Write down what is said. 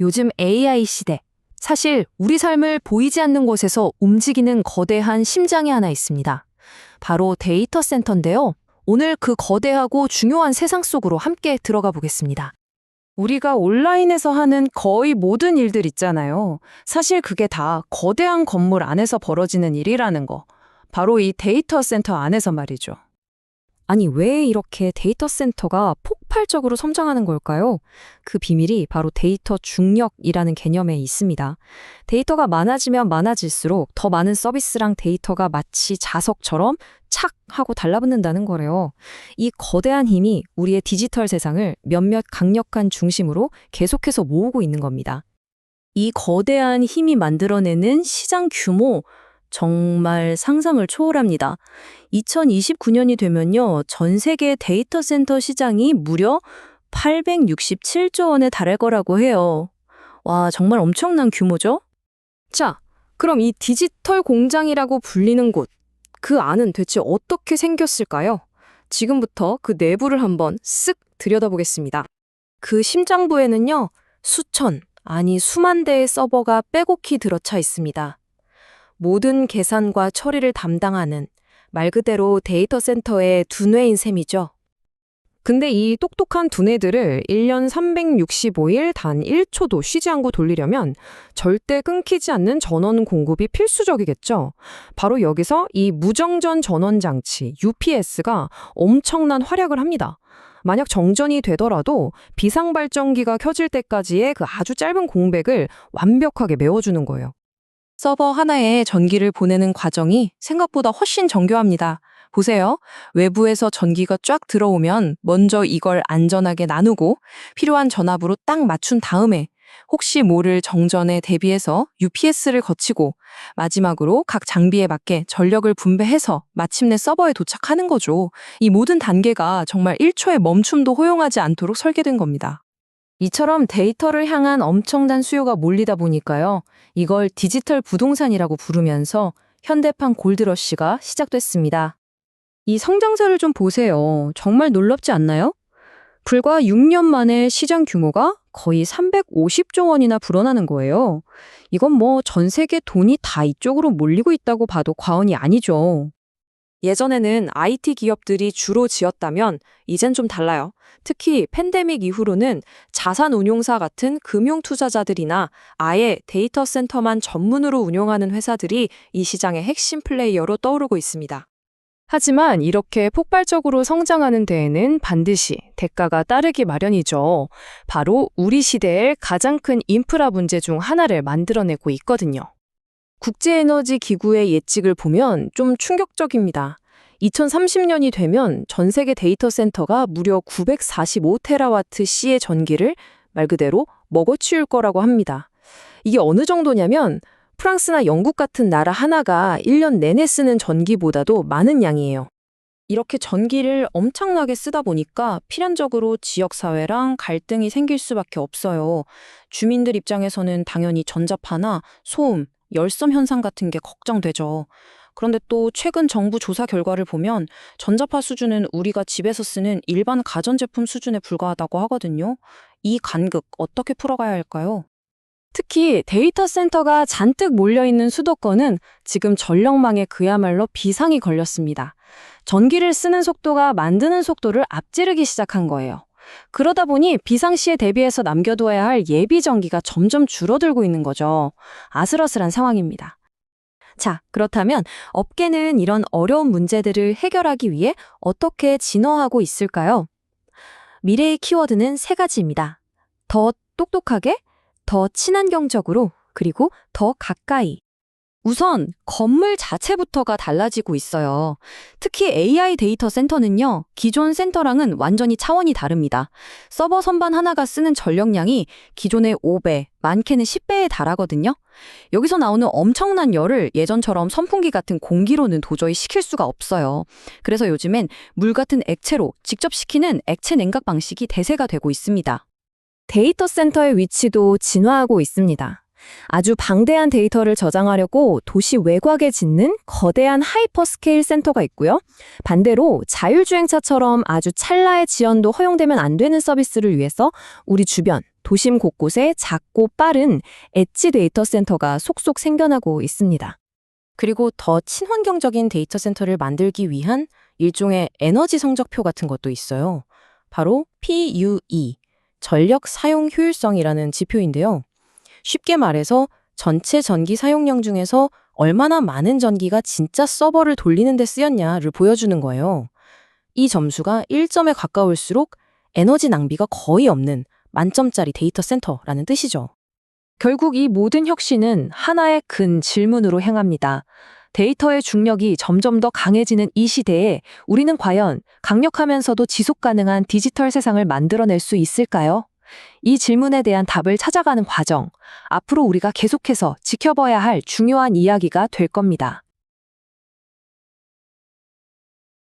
요즘 AI 시대. 사실 우리 삶을 보이지 않는 곳에서 움직이는 거대한 심장이 하나 있습니다. 바로 데이터 센터인데요. 오늘 그 거대하고 중요한 세상 속으로 함께 들어가 보겠습니다. 우리가 온라인에서 하는 거의 모든 일들 있잖아요. 사실 그게 다 거대한 건물 안에서 벌어지는 일이라는 거. 바로 이 데이터 센터 안에서 말이죠. 아니, 왜 이렇게 데이터 센터가 폭발적으로 성장하는 걸까요? 그 비밀이 바로 데이터 중력이라는 개념에 있습니다. 데이터가 많아지면 많아질수록 더 많은 서비스랑 데이터가 마치 자석처럼 착 하고 달라붙는다는 거래요. 이 거대한 힘이 우리의 디지털 세상을 몇몇 강력한 중심으로 계속해서 모으고 있는 겁니다. 이 거대한 힘이 만들어내는 시장 규모 정말 상상을 초월합니다. 2029년이 되면요. 전 세계 데이터 센터 시장이 무려 867조 원에 달할 거라고 해요. 와, 정말 엄청난 규모죠? 자, 그럼 이 디지털 공장이라고 불리는 곳, 그 안은 대체 어떻게 생겼을까요? 지금부터 그 내부를 한번 쓱 들여다보겠습니다. 그 심장부에는요. 수천, 아니 수만 대의 서버가 빼곡히 들어차 있습니다. 모든 계산과 처리를 담당하는 말 그대로 데이터 센터의 두뇌인 셈이죠. 근데 이 똑똑한 두뇌들을 1년 365일 단 1초도 쉬지 않고 돌리려면 절대 끊기지 않는 전원 공급이 필수적이겠죠. 바로 여기서 이 무정전 전원 장치 UPS가 엄청난 활약을 합니다. 만약 정전이 되더라도 비상발전기가 켜질 때까지의 그 아주 짧은 공백을 완벽하게 메워주는 거예요. 서버 하나에 전기를 보내는 과정이 생각보다 훨씬 정교합니다. 보세요. 외부에서 전기가 쫙 들어오면 먼저 이걸 안전하게 나누고 필요한 전압으로 딱 맞춘 다음에 혹시 모를 정전에 대비해서 UPS를 거치고 마지막으로 각 장비에 맞게 전력을 분배해서 마침내 서버에 도착하는 거죠. 이 모든 단계가 정말 1초의 멈춤도 허용하지 않도록 설계된 겁니다. 이처럼 데이터를 향한 엄청난 수요가 몰리다 보니까요. 이걸 디지털 부동산이라고 부르면서 현대판 골드러시가 시작됐습니다. 이 성장세를 좀 보세요. 정말 놀랍지 않나요? 불과 6년 만에 시장 규모가 거의 350조 원이나 불어나는 거예요. 이건 뭐 전 세계 돈이 다 이쪽으로 몰리고 있다고 봐도 과언이 아니죠. 예전에는 IT 기업들이 주로 지었다면 이젠 좀 달라요. 특히 팬데믹 이후로는 자산 운용사 같은 금융 투자자들이나 아예 데이터 센터만 전문으로 운용하는 회사들이 이 시장의 핵심 플레이어로 떠오르고 있습니다. 하지만 이렇게 폭발적으로 성장하는 데에는 반드시 대가가 따르기 마련이죠. 바로 우리 시대의 가장 큰 인프라 문제 중 하나를 만들어내고 있거든요. 국제에너지 기구의 예측을 보면 좀 충격적입니다. 2030년이 되면 전 세계 데이터 센터가 무려 945테라와트 시의 전기를 말 그대로 먹어치울 거라고 합니다. 이게 어느 정도냐면 프랑스나 영국 같은 나라 하나가 1년 내내 쓰는 전기보다도 많은 양이에요. 이렇게 전기를 엄청나게 쓰다 보니까 필연적으로 지역사회랑 갈등이 생길 수밖에 없어요. 주민들 입장에서는 당연히 전자파나 소음, 열섬 현상 같은 게 걱정되죠. 그런데 또 최근 정부 조사 결과를 보면 전자파 수준은 우리가 집에서 쓰는 일반 가전제품 수준에 불과하다고 하거든요. 이 간극 어떻게 풀어가야 할까요? 특히 데이터 센터가 잔뜩 몰려있는 수도권은 지금 전력망에 그야말로 비상이 걸렸습니다. 전기를 쓰는 속도가 만드는 속도를 앞지르기 시작한 거예요. 그러다 보니 비상시에 대비해서 남겨둬야 할 예비 전기가 점점 줄어들고 있는 거죠. 아슬아슬한 상황입니다. 자, 그렇다면 업계는 이런 어려운 문제들을 해결하기 위해 어떻게 진화하고 있을까요? 미래의 키워드는 세 가지입니다. 더 똑똑하게, 더 친환경적으로, 그리고 더 가까이. 우선 건물 자체부터가 달라지고 있어요. 특히 AI 데이터 센터는요, 기존 센터랑은 완전히 차원이 다릅니다. 서버 선반 하나가 쓰는 전력량이 기존의 5배, 많게는 10배에 달하거든요. 여기서 나오는 엄청난 열을 예전처럼 선풍기 같은 공기로는 도저히 식힐 수가 없어요. 그래서 요즘엔 물 같은 액체로 직접 식히는 액체 냉각 방식이 대세가 되고 있습니다. 데이터 센터의 위치도 진화하고 있습니다. 아주 방대한 데이터를 저장하려고 도시 외곽에 짓는 거대한 하이퍼스케일 센터가 있고요. 반대로 자율주행차처럼 아주 찰나의 지연도 허용되면 안 되는 서비스를 위해서 우리 주변 도심 곳곳에 작고 빠른 엣지 데이터 센터가 속속 생겨나고 있습니다. 그리고 더 친환경적인 데이터 센터를 만들기 위한 일종의 에너지 성적표 같은 것도 있어요. 바로 PUE, 전력 사용 효율성이라는 지표인데요. 쉽게 말해서 전체 전기 사용량 중에서 얼마나 많은 전기가 진짜 서버를 돌리는 데 쓰였냐를 보여주는 거예요. 이 점수가 1점에 가까울수록 에너지 낭비가 거의 없는 만점짜리 데이터 센터라는 뜻이죠. 결국 이 모든 혁신은 하나의 큰 질문으로 향합니다. 데이터의 중력이 점점 더 강해지는 이 시대에 우리는 과연 강력하면서도 지속 가능한 디지털 세상을 만들어낼 수 있을까요? 이 질문에 대한 답을 찾아가는 과정, 앞으로 우리가 계속해서 지켜봐야 할 중요한 이야기가 될 겁니다.